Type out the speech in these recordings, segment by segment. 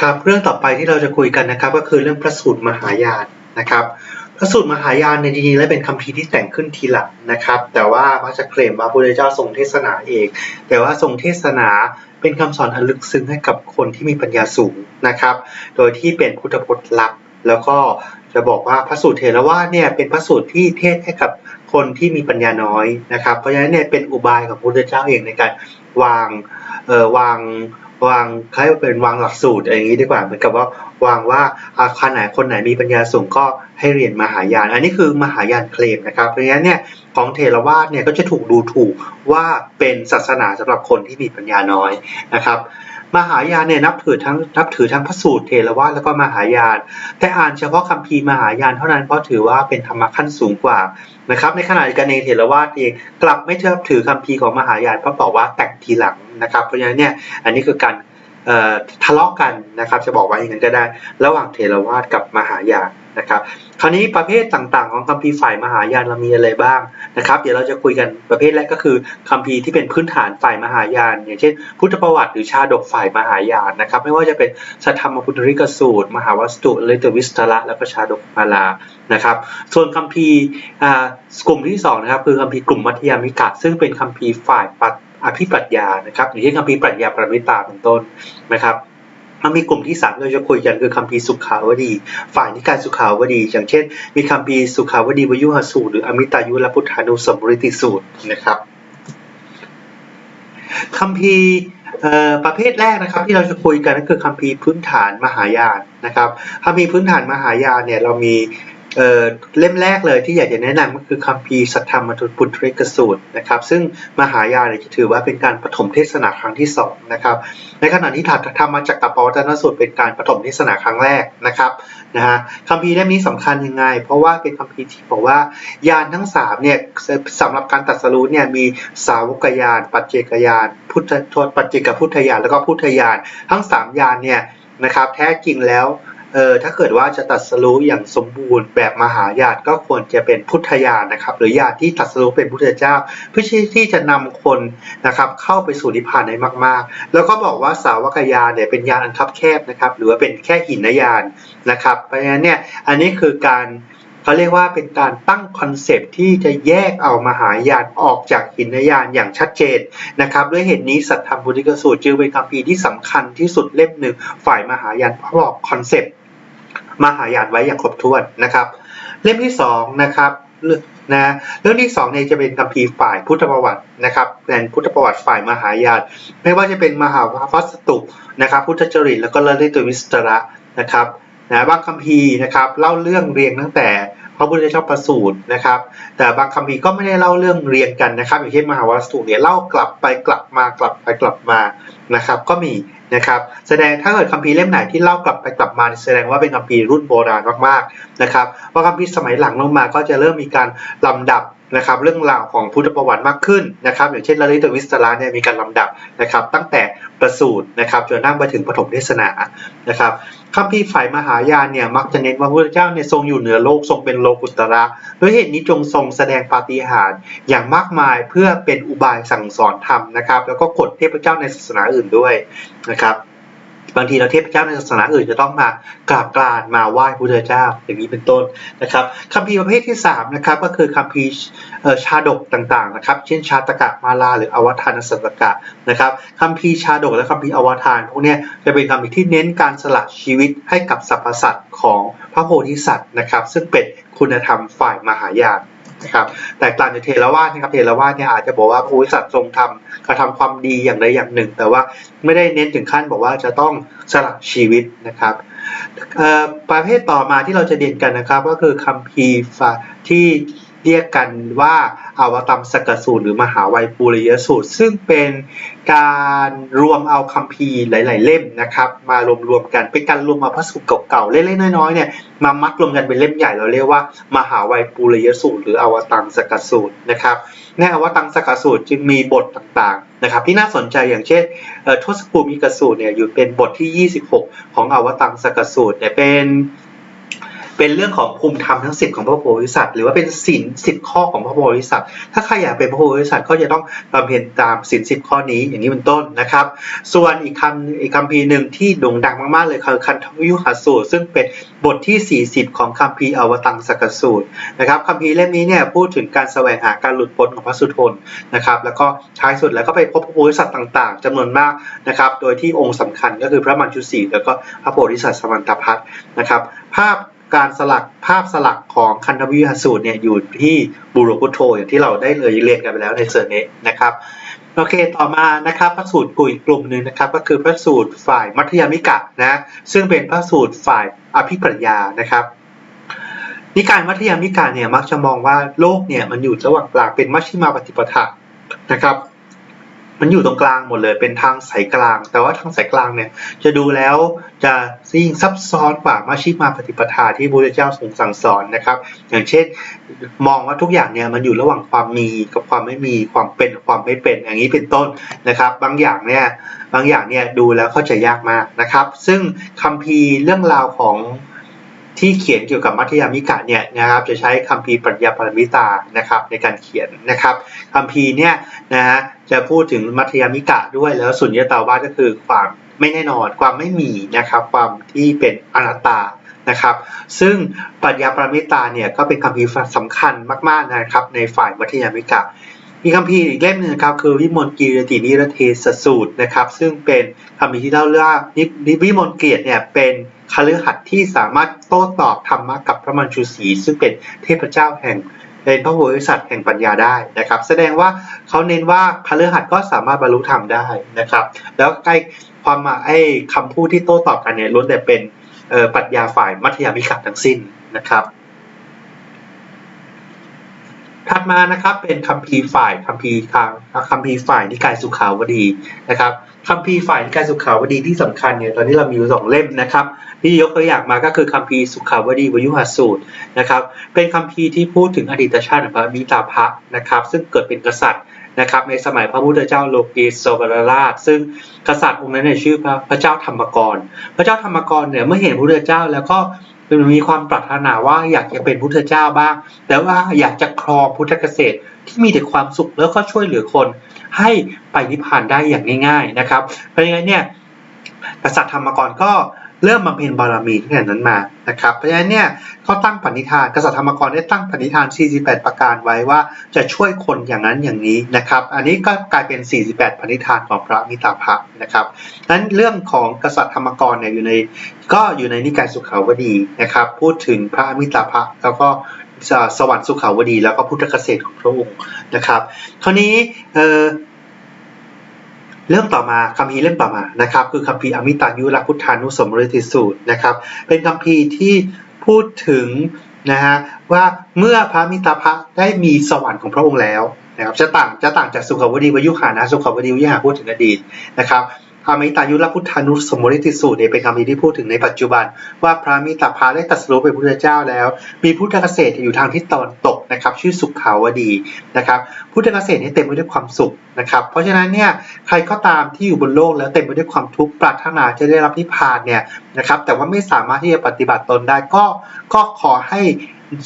ครับเรื่องต่อไปที่เราจะคุยกันนะครับ ก็คือเรื่องพระสูตรมหายานนะครับ พระสูตรมหายานในจริงๆแล้วเป็นคัมภีที่แต่งขึ้นทีหลังนะครับ แต่ว่ามักจะเคลมว่าพระพุทธเจ้าทรงเทศนาเอง แต่ว่าทรงเทศนาเป็นคำสอนอันลึกซึ้งให้กับคนที่มีปัญญาสูงนะครับ โดยที่เป็นพุทธพจน์ลับแล้วก็จะบอกว่าพระสูตรเทรวาสเนี่ยเป็นพระสูตรที่เทศให้กับคนที่มีปัญญาน้อยนะครับ เพราะฉะนั้นเนี่ยเป็นอุบายของพระพุทธเจ้าเองในการวางเอ่อวาง วางคล้ายเป็นวางหลักสูตรอะไรอย่างนี้ดีกว่าเหมือนกับว่าวางว่าอาคารไหนคนไหนมีปัญญาสูงก็ให้เรียนมหายาน อันนี้คือมหายานเคลมนะครับ เพราะงั้นเนี่ยของเทรวาสเนี่ยก็จะถูกดูถูกว่าเป็นศาสนาสำหรับคนที่มีปัญญาน้อยนะครับ มหายานเนี่ยนับถือทั้งนับถือทั้งพระสูตรเทรวาสแล้วก็มหายาน แต่อ่านเฉพาะคัมภีร์มหายานเท่านั้นเพราะถือว่าเป็นธรรมะขั้นสูงกว่านะครับ ในขณะเดียวกันเองเถรวาทเองกลับไม่เชื่อถือคัมภีร์ของมหายานเพราะบอกว่าแต่งทีหลังนะครับ เพราะฉะนั้นเนี่ยอันนี้คือการทะเลาะกันนะครับ จะบอกว่าอย่างนั้นก็ได้ ระหว่างเทรวาสกับมหายาน นะครับ คราวนี้ประเภทต่างๆ ของคัมภีร์ฝ่ายมหายานเรามีอะไรบ้างนะครับ เดี๋ยวเราจะคุยกันประเภทแรกก็คือคัมภีร์ที่เป็นพื้นฐานฝ่ายมหายาน อย่างเช่น พุทธประวัติหรือชาดกฝ่ายมหายานนะครับ ไม่ว่าจะเป็นสัทธรรมพุทธริกสูตร มหาวัสตุเลตวิสตระแล้วก็ชาดกมาลานะครับ ส่วนคัมภีร์กลุ่มที่สองนะครับคือคัมภีร์กลุ่มมัธยมิกะซึ่งเป็นคัมภีร์ฝ่ายปัจอภิปรัชญานะครับอย่างเช่นคัมภีร์ปรัชญาปรมิตาเป็นต้นนะครับ มันมีกลุ่มที่สามที่เราจะคุยกันคือคำพีสุขาวดี ฝ่ายนิกายสุขาวดี อย่างเช่น มีคำพีสุขาวดีวยุหสูตร หรืออมิตายุรพุทธานุสมริติสูตรนะครับคำพีประเภทแรกนะครับที่เราจะคุยกันก็คือคำพีพื้นฐานมหายานนะครับคัมภีร์พื้นฐานมหายานเนี่ยเรามี เเล่มแรกเลยที่อยากจะแนะนำก็คือคัมภีร์สัทธรรมปุตริกสูตรนะครับ ซึ่งมหายาเนี่ยจะถือว่าเป็นการปฐมเทศนาครั้งที่สองนะครับในขณะที่ถัดธรรมจักรปวัตนสูตรเป็นการปฐมเทศนาครั้งแรกนะครับนะฮะคัมภีร์เล่มนี้สำคัญยังไง เพราะว่าเป็นคัมภีร์ที่บอกว่ายานทั้งสามเนี่ยสำหรับการตรัสรู้เนี่ยมีสาวกยานปัจเจกยานพุทธทวปัจเจกพุทธยานแล้วก็พุทธยานทั้งสามยานเนี่ยนะครับแท้จริงแล้ว เออถ้าเกิดว่าจะตรัสรู้อย่างสมบูรณ์แบบมหายานก็ควรจะเป็นพุทธญาณนะครับ หรือญาณที่ตรัสรู้เป็นพุทธเจ้า เพื่อที่จะนำคนนะครับเข้าไปสู่นิพพานได้มาก ๆ แล้วก็บอกว่าสาวกยานเนี่ยเป็นยานอันคับแคบนะครับ หรือว่าเป็นแค่หินยานนะครับเพราะฉะนั้นเนี่ยอันนี้คือการเขาเรียกว่าเป็นการตั้งคอนเซปต์ที่จะแยกเอามหายานออกจากหินยานอย่างชัดเจนนะครับด้วยเหตุนี้สัทธรรมพุทธิกสูตรจึงเป็นคัมภีที่สำคัญที่สุดเล่มหนึ่งฝ่ายมหายานเพราะบอกคอนเซปต์ มหายานไว้อย่างครบถ้วนนะครับ เล่มที่สองนะครับนะเรื่องที่สองเนี่ยจะเป็นคัมภีร์ฝ่ายพุทธประวัตินะครับแป็นพุทธประวัติฝ่ายมหายานไม่ว่าจะเป็นมหาวัสตุนะครับ พุทธจริตแล้วก็ละลิตวิสตระนะครับนะบางคัมภีร์นะครับเล่าเรื่องเรียงตั้งแต่ พระพุทธเจ้าประสูตรนะครับ แต่บางคำพีก็ไม่ได้เล่าเรื่องเรียงกันนะครับ อย่างเช่นมหาวัสตุเนี่ยเล่ากลับไปกลับมากลับไปกลับมานะครับ ก็มีนะครับ แสดงถ้าเกิดคำพีเล่มไหนที่เล่ากลับไปกลับมาแสดงว่าเป็นคำพีรุ่นโบราณมากๆนะครับเพราะคำพีสมัยหลังลงมาก็จะเริ่มมีการลำดับ นะครับเรื่องราวของพุทธประวัติมากขึ้นนะครับอย่างเช่นลลิตวิสตราเนี่ยมีการลำดับนะครับ ตั้งแต่ประสูตินะครับจนนั่งไปถึงปฐมเทศนานะครับคัมภีร์ฝ่ายมหายานเนี่ยมักจะเน้นว่าพระพุทธเจ้าเนี่ยทรงอยู่เหนือโลกทรงเป็นโลกุตระด้วยเหตุนี้จงทรงแสดงปาฏิหาริย์อย่างมากมายเพื่อเป็นอุบายสั่งสอนธรรมนะครับ แล้วก็กดเทพเจ้าในศาสนาอื่นด้วยนะครับ บางทีเราเทพเจ้าในศาสนาอื่นจะต้องมากราบกรานมาไหว้พระพุทธเจ้าอย่างนี้เป็นต้นนะครับคัมภีร์ประเภทที่3นะครับก็คือคัมภีร์ชาดกต่างๆนะครับ เช่นชาตกะมาลาหรืออวทานสัตกะนะครับคัมภีร์ชาดกและคัมภีร์อวทานพวกนี้จะเป็นคัมภีร์ที่เน้นการสละชีวิตให้กับสรรพสัตว์ของพระโพธิสัตว์นะครับ ซึ่งเป็นคุณธรรมฝ่ายมหายาน นะครับแต่กลางจากเทรวาสนะครับเทรวาสเนี่ยอาจจะบอกว่าพระโพธิสัตว์ทรงทำกระทำความดีอย่างใดอย่างหนึ่ง แต่ว่าไม่ได้เน้นถึงขั้นบอกว่าจะต้องสละชีวิตนะครับประเภทต่อมาที่เราจะเรียนกันนะครับ ก็คือคัมภีร์ที่ เรียกกันว่าอาวตัมสกสูตรหรือมหาไวยปุริยสูตร ซึ่งเป็นการรวมเอาคัมภีร์หลาย ๆ เล่มนะครับมารวมๆกันเป็นการรวมเอาพระสูตรเก่าๆเล็กๆน้อยๆเนี่ยมามัดรวมกันเป็นเล่มใหญ่เราเรียกว่า มหาไวยปุริยสูตร หรืออวตังสกสูตรนะครับในอวตังสกสูตรจึงมีบทต่างๆนะครับที่น่าสนใจอย่างเช่นทศภูมิกสูตรเนี่ยอยู่เป็นบทที่ 26 ของอวตังสกสูตรเนี่ยเป็น เป็นเรื่องของภูมิธรรมทั้ง10ของพระโพธิสัตว์หรือว่าเป็นศีล10ข้อของพระโพธิสัตว์ถ้าใครอยากเป็นพระโพธิสัตว์ก็จะต้องบำเพ็ญตามศีล10ข้อนี้อย่างนี้เป็นต้นนะครับ ส่วนอีกคำอีกคำพีหนึ่งที่โด่งดังมากๆเลยคือคันธวิยุหสูตร ซึ่งเป็นบทที่ 40 ของคัมภีอวตังสกสูตรนะครับคัมภีเล่มนี้เนี่ยพูดถึงการแสวงหาการหลุดพ้นของพระสุทนนะครับแล้วก็ท้ายสุดแล้วก็ไปพบพระโพธิสัตว์ต่าง ๆจำนวนมากนะครับโดยที่องค์สำคัญก็คือพระมัญชุสีแล้วก็พระโพธิสัตว์สมันตพัทนะครับภาพ การสลักภาพสลักของคันธวิหสูตรเนี่ยอยู่ที่บุรุพุทโธอย่างที่เราได้เลยเรียนกันไปแล้วในเซอร์เนนะครับโอเค ต่อมานะครับพระสูตรกลุ่มกลุ่มหนึ่งนะครับ ก็คือพระสูตรฝ่ายมัธยมิกะนะ ซึ่งเป็นพระสูตรฝ่ายอภิปรัญญานะครับ นิกายมัธยมิกาเนี่ยมักจะมองว่าโลกเนี่ยมันอยู่ระหว่างกลางเป็นมัชฌิมาปฏิปทานะครับ มันอยู่ตรงกลางหมดเลยเป็นทางสายกลาง แต่ว่าทางสายกลางเนี่ยจะดูแล้วจะยิ่งซับซ้อนกว่ามัชฌิมาปฏิปทาที่พระเจ้าทรงสั่งสอนนะครับ อย่างเช่นมองว่าทุกอย่างเนี่ยมันอยู่ระหว่างความมีกับความไม่มีความเป็นความไม่เป็นอย่างนี้เป็นต้นนะครับ บางอย่างเนี่ยบางอย่างเนี่ยดูแล้วเข้าใจยากมากนะครับ ซึ่งคัมภีร์เรื่องราวของ ที่เขียนเกี่ยวกับมัธยมิกะเนี่ยนะครับจะใช้คัมภีร์ปรัญญาปรมิตานะครับในการเขียนนะครับคัมภีร์เนี่ยนะฮะจะพูดถึงมัธยมิกะด้วยแล้วสุญญตาวาสก็คือความไม่แน่นอนความไม่มีนะครับความที่เป็นอนัตตานะครับ ซึ่งปรัญญาปรมิตาเนี่ยก็เป็นคัมภีร์สำคัญมากๆนะครับในฝ่ายมัธยมิกะ มีคัมภีอีกเล่มหนึ่งครับคือวิมลกีรตินิรเทศสูตรนะครับ ซึ่งเป็นคัมภีที่เล่าเรื่องว่าวิมลเกียรติเนี่ยเป็นคฤหัสถ์ที่สามารถโต้ตอบธรรมะกับพระมัญชูศรีซึ่งเป็นเทพเจ้าแห่งเป็นพระโพธิสัตว์แห่งปัญญาได้นะครับ แสดงว่าเขาเน้นว่าคฤหัสถ์ก็สามารถบรรลุธรรมได้นะครับ แล้วใกล้ความมาไอ้คำพูดที่โต้ตอบกันเนี่ยล้วนแต่เป็นปรัชญาฝ่ายมัธยมิกะทั้งสิ้นนะครับ ถัดมานะครับเป็นคัมภีร์ฝ่ายคัมภีร์ทางคัมภีร์ฝ่ายนิกายสุขาวดีนะครับคัมภีร์ฝ่ายนิกายสุขาวดีที่สำคัญเนี่ยตอนนี้เรามีอยู่สองเล่มนะครับที่ยกตัวอย่างมาก็คือคัมภีร์สุขาวดีวยุหสูตรนะครับเป็นคัมภีร์ที่พูดถึงอดีตชาติของพระมิตาภะนะครับ ซึ่งเกิดเป็นกษัตริย์นะครับในสมัยพระพุทธเจ้าโลกีโสวรราชซึ่งกษัตริย์องค์นั้นเนี่ยชื่อพระพระเจ้าธรรมกร พระเจ้าธรรมกรเนี่ยเมื่อเห็นพระพุทธเจ้าแล้วก็ มีความปรารถนาว่าอยากจะเป็นพุทธเจ้าบ้าง แต่ว่าอยากจะครองพุทธเกษตรที่มีแต่ความสุขแล้วก็ช่วยเหลือคน ให้ไปนิพพานได้อย่างง่าย ๆนะครับ เพราะงั้นเนี่ยกษัตริย์ธรรมกรก็ เริ่มบำเพ็ญบารมีตั้งแต่นั้นมานะครับเพราะฉะนั้นเนี่ยเขาตั้งปณิธานกษัตริย์ธรรมกรได้ตั้งปณิธาน 48 ประการไว้ว่าจะช่วยคนอย่างนั้นอย่างนี้นะครับ อันนี้ก็กลายเป็น 48 ปณิธานของพระมิตรภะนะครับนั้นเรื่องของกษัตริย์ธรรมกรเนี่ยอยู่ในก็อยู่ในนิกายสุขาวดีนะครับ พูดถึงพระมิตรภะแล้วก็สวรรค์สุขาวดี แล้วก็พุทธเกษตรของพระองค์นะครับคราวนี้ เรื่องต่อมาคัมภีร์เล่มต่อมานะครับ คือคัมภีร์อมิตายุรพุทธานุสมฤทธิสูตรนะครับ เป็นคัมภีร์ที่พูดถึงนะฮะว่าเมื่อพระมิตรพระได้มีสวรรค์ของพระองค์แล้วนะครับจะต่างจะต่างจากสุขวดีวยุหานะสุขวดีวิหาพูดถึงอดีตนะครับ พระมิตายุรพุทธานุสมริติสูตรเนี่ยเป็นคำพีที่พูดถึงในปัจจุบัน ว่าพระมิตรพาได้ตัดสู้เป็นพุทธเจ้าแล้ว มีพุทธเกษตรอยู่ทางทิศตะวันตกนะครับ ชื่อสุขาวดีนะครับ พุทธเกษตรนี่เต็มไปด้วยความสุขนะครับ เพราะฉะนั้นเนี่ยใครก็ตามที่อยู่บนโลกแล้วเต็มไปด้วยความทุกข์ปรารถนาจะได้รับนิพพานเนี่ยนะครับ แต่ว่าไม่สามารถที่จะปฏิบัติตนได้ก็ก็ขอให้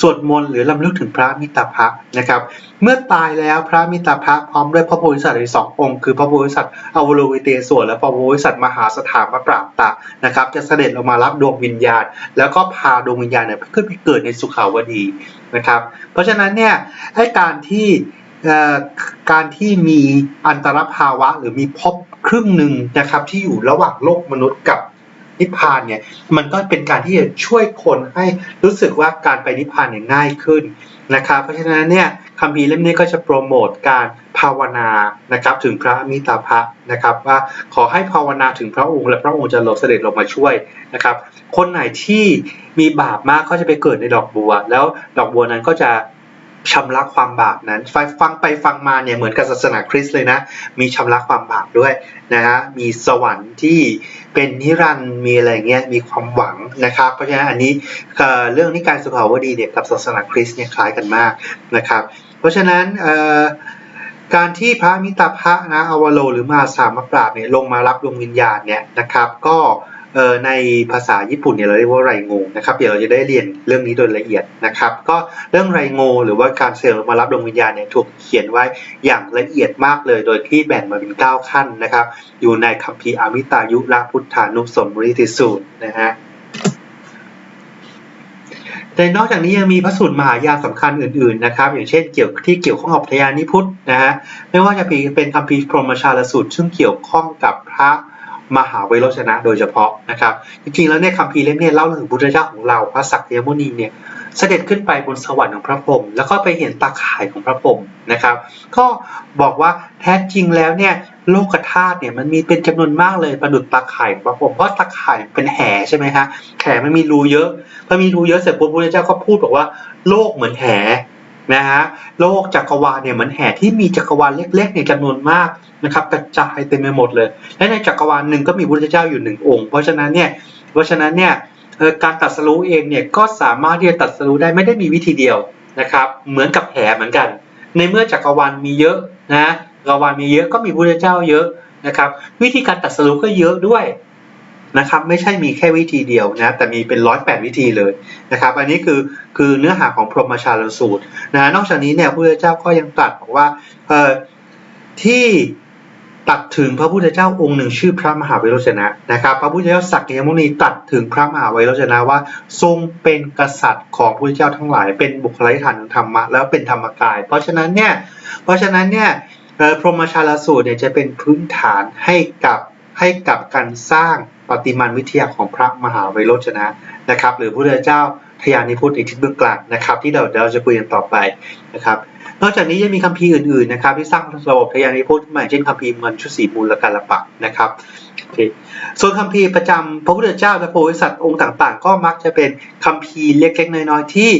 สวดมนต์หรือลำลึกถึงพระมิตรภะนะครับ เมื่อตายแล้วพระมิตรภะพร้อมด้วยพระโพธิสัตว์อีกสององค์ คือพระโพธิสัตว์อวโลวิเตศวรและพระโพธิสัตว์มหาสถามาปราบตะนะครับ จะเสด็จลงมารับดวงวิญญาณ แล้วก็พาดวงวิญญาณเนี่ยขึ้นไปเกิดในสุขาวดีนะครับ เพราะฉะนั้นเนี่ยไอ้การที่การที่มีอันตรภาวะหรือมีภพครึ่งหนึ่งนะครับที่อยู่ระหว่างโลกมนุษย์กับ นิพพานเนี่ยมันก็เป็นการที่จะช่วยคนให้รู้สึกว่าการไปนิพพานเนี่ยง่ายขึ้นนะครับเพราะฉะนั้นเนี่ยคำพีเล่มนี้ก็จะโปรโมทการภาวนานะครับถึงพระมิตรภะนะครับว่าขอให้ภาวนาถึงพระองค์ และพระองค์จะลงเสด็จลงมาช่วยนะครับคนไหนที่มีบาปมากก็จะไปเกิดในดอกบัว แล้วดอกบัวนั้นก็จะ ชำระความบาปนั้นฟังไปฟังมาเนี่ยเหมือนกับศาสนาคริสต์เลยนะ มีชำระความบาปด้วยนะฮะมีสวรรค์ที่เป็นนิรันด์มีอะไรเงี้ยมีความหวังนะครับ เพราะฉะนั้นอันนี้เรื่องนิการสุขาวดีเนี่ยกับศาสนาคริสต์เนี่ยคล้ายกันมากนะครับ เพราะฉะนั้นการที่พระมิตรพระนะอวโลหรือมาสามปราบเนี่ยลงมารับดวงวิญญาณเนี่ยนะครับ ก็ เอ่อในภาษาญี่ปุ่นเนี่ยเราเรียกว่าไรโงนะครับเดี๋ยวเราจะได้เรียนเรื่องนี้โดยละเอียดนะครับก็เรื่องไรโงหรือว่าการเซลล์มารับดวงวิญญาณเนี่ยถูกเขียนไว้อย่างละเอียดมากเลย โดยที่แบ่งมาเป็น 9 ขั้นนะครับ อยู่ในคัมภีร์อามิตายุราพุทธานุสมฤทธิสูตรนะฮะแต่นอกจากนี้ยังมีพระสูตรมหายานสำคัญอื่นๆนะครับ อย่างเช่นเกี่ยวที่เกี่ยวข้องกับพยานิพุทธนะฮะไม่ว่าจะเป็นคัมภีร์พรหมชาลสูตร ซึ่งเกี่ยวข้องกับพระ มหาไวโรจนะโดยเฉพาะนะครับ จริงๆแล้วเนี่ยคัมภีเล่มเนี้เล่าถึงพุทธเจ้าของเราพระสักยมุนีเนี่ยเสด็จขึ้นไปบนสวรรค์ของพระพรหมแล้วก็ไปเห็นตาข่ายของพระพรหมนะครับ ก็บอกว่าแท้จริงแล้วเนี่ยโลกธาตุเนี่ยมันมีเป็นจำนวนมากเลยประดุจตาข่ายของพระพรหมเพราะตาข่ายเป็นแห่ใช่ไหมฮะแห่มันมีรูเยอะพอมีรูเยอะเสร็จปุ๊บพระพุทธเจ้าก็พูดบอกว่าโลกเหมือนแห่ นะฮะโลกจักรวาลเนี่ยเหมือนแห่ที่มีจักรวาลเล็กๆในจำนวนมากนะครับกระจายเต็มไปหมดเลย และในจักรวาลหนึ่งก็มีพระเจ้าอยู่หนึ่งองค์ เพราะฉะนั้นเนี่ยเพราะฉะนั้นเนี่ยการตัดสรู้เองเนี่ยก็สามารถที่จะตัดสรู้ได้ไม่ได้มีวิธีเดียวนะครับเหมือนกับแห่เหมือนกัน ในเมื่อจักรวาลมีเยอะนะจักรวาลมีเยอะก็มีพระเจ้าเยอะนะครับวิธีการตัดสรู้ก็เยอะด้วย นะครับไม่ใช่มีแค่วิธีเดียวนะแต่มีเป็นร้อยแปดวิธีเลยนะครับอันนี้คือคือเนื้อหาของพรหมชาลสูตรนะนอกจากนี้เนี่ยพระพุทธเจ้าก็ยังตรัสบอกว่าเอ่อที่ตรัดถึงพระพุทธเจ้าองค์หนึ่งชื่อพระมหาวิโรจนะนะครับ พระพุทธเจ้าสักยมุนีตรัดถึงพระมหาวิโรจนะว่า ทรงเป็นกษัตริย์ของพระพุทธเจ้าทั้งหลาย เป็นบุคลิกฐานของธรรมะแล้วเป็นธรรมกาย เพราะฉะนั้นเนี่ยเพราะฉะนั้นเนี่ยพรหมชาลสูตรเนี่ยจะเป็นพื้นฐานให้กับ ให้กับการสร้างปฏิมาวิทยาของพระมหาวิโรจนะนะครับ หรือพระพุทธเจ้าทยานิพุทธในทิศเบื้องกลางนะครับ ที่เราเราจะคุยกันต่อไปนะครับ นอกจากนี้ยังมีคัมภีร์อื่นๆนะครับ ที่สร้างระบบทยานิพุทธใหม่เช่นคัมภีร์มันชุสีมูลและการละปะนะครับส่วนคัมภีร์ประจำพระพุทธเจ้าและโพธิสัตว์องค์ต่างๆ ก็มักจะเป็นคัมภีร์เล็กๆน้อยๆที่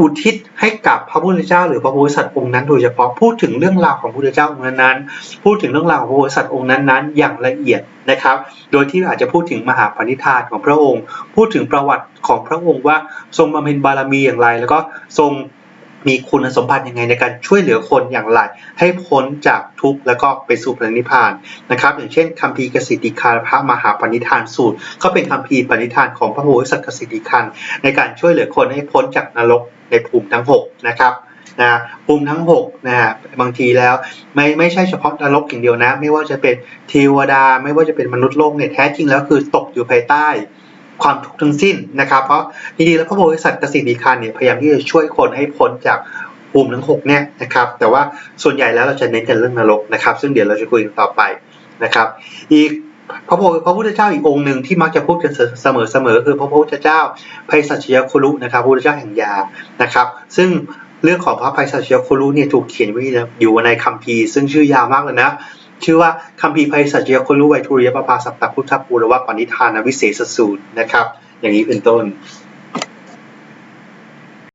อุทิศให้กับพระพุทธเจ้าหรือพระโพธิสัตว์องค์นั้นโดยเฉพาะพูดถึงเรื่องราวของพระพุทธเจ้าองค์นั้นๆพูดถึงเรื่องราวของพระโพธิสัตว์องค์นั้นๆ อย่างละเอียดนะครับ โดยที่อาจจะพูดถึงมหาปณิธานของพระองค์ พูดถึงประวัติของพระองค์ว่าทรงบำเพ็ญบารมีอย่างไร แล้วก็ทรง มีคุณสมบัติยังไงในการช่วยเหลือคนอย่างไร ให้พ้นจากทุกข์แล้วก็ไปสู่พระนิพพานนะครับอย่างเช่นคัมภีร์กสิติคารพระมหาปณิธานสูตร ก็เป็นคัมภีร์ปณิธานของพระโพธิสัตว์กสิติคันในการช่วยเหลือคนให้พ้นจากนรกในภูมิทั้งหกนะครับนะภูมิทั้ง6นะฮะบางทีแล้วไม่ไม่ใช่เฉพาะนรกอย่างเดียวนะ ไม่ว่าจะเป็นเทวดา ไม่ว่าจะเป็นมนุษย์โลกเนี่ยแท้จริงแล้วคือตกอยู่ภายใต้ ความทุกข์ทั้งสิ้นนะครับเพราะจริงๆแล้วพระโพธิสัตว์กสิทธิคันเนี่ยพยายามที่จะช่วยคนให้พ้นจากภูมิทั้งหกเนี่ยนะครับแต่ว่าส่วนใหญ่แล้วเราจะเน้นกันเรื่องนรกนะครับ ซึ่งเดี๋ยวเราจะคุยกันต่อไปนะครับ อีกพระโพพระพุทธเจ้าอีกองค์หนึ่งที่มักจะพูดกันเสมอเสมอๆคือพระพุทธเจ้าไพศาชยคุรุนะครับพระพุทธเจ้าแห่งยานะครับ ซึ่งเรื่องของพระไพศาชยคุรุเนี่ยถูกเขียนไว้อยู่ในคัมภีร์ซึ่งชื่อยาวมากเลยนะ ชื่อว่าคำภีร์ไพศาชยคุรุไวทุริยปภาสัตตพุทธปูรวะปณิธานวิเศษสูตรนะครับ อย่างนี้เป็นต้น